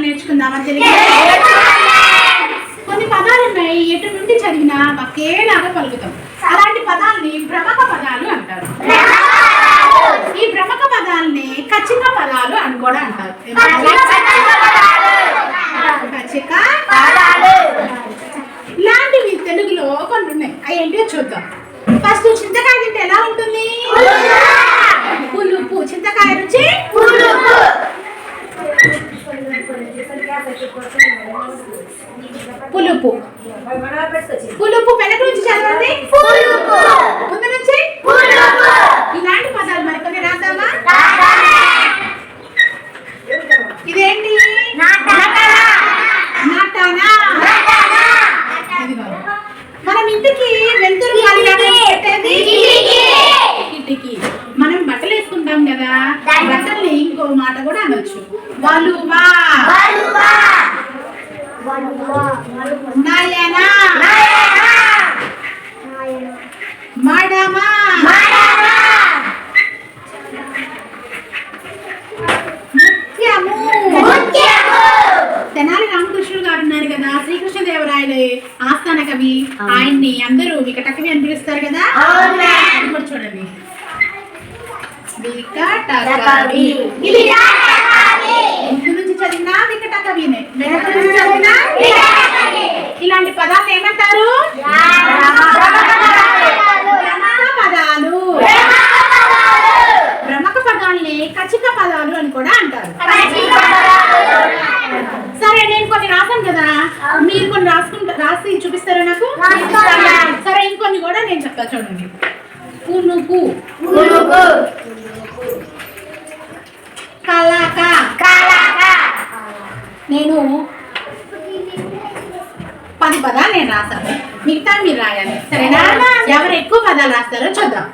పదాలు నేర్చుకుందామని తెలుగు కొన్ని పదాలు ఉన్నాయి. ఎటు నుండి చదివినా ఒకేలాగా పలుకుతాం. అలాంటి పదాల్ని భ్రమక పదాలు అంటారు. ఈ భ్రమక పదాలని ఖచ్చిత పదాలు అని కూడా అంటారు. ఇలాంటివి తెలుగులో కొన్ని ఉన్నాయి. అవి ఏంటో చూద్దాం. ఫస్ట్ చింతకాయ తింటే ఎలా ఉంటుంది పులుపు చింతకాయ రుచి పులుపు. పులుపు వెనక నుంచి చదవండి. ముందు నుంచి. ఇలాంటి పదాలు మరికొన్ని రాద్దామా? ఇదేంటి. మనం ఇంటికి వెళ్తురు కిటికీ మనం బట్టలు వేసుకుంటాం కదా బట్టల్ని ఇంకో మాట కూడా అనొచ్చు. వలువా రామకృష్ణుడు గారు ఉన్నారు కదా. శ్రీకృష్ణదేవరాయలు ఆస్థాన కవి. ఆయన్ని అందరూ వికట కవి అని పిలుస్తారు కదా. చూడండి. వికట కవి ఇది ముందు నుంచి చదివినా వికట కవినే వెనక నుంచి చదివినా ఇలాంటి పదాలు ఏమంటారు? పదాలు భ్రమక పదాల్ని ఖచ్చిత పదాలు అని కూడా అంటారు సరే నేను కొన్ని రాసాను కదా మీరు కొన్ని రాసుకుంటా రాసి చూపిస్తారా నాకు సరే ఇంకొన్ని కూడా నేను చెప్తా చూడండి పులుపు కలక. నేను పది పదాలు నేను రాసాను మిగతా మీరు రాయాలి. సరేనా? ఎవరు ఎక్కువ పదాలు రాస్తారో చూద్దాం.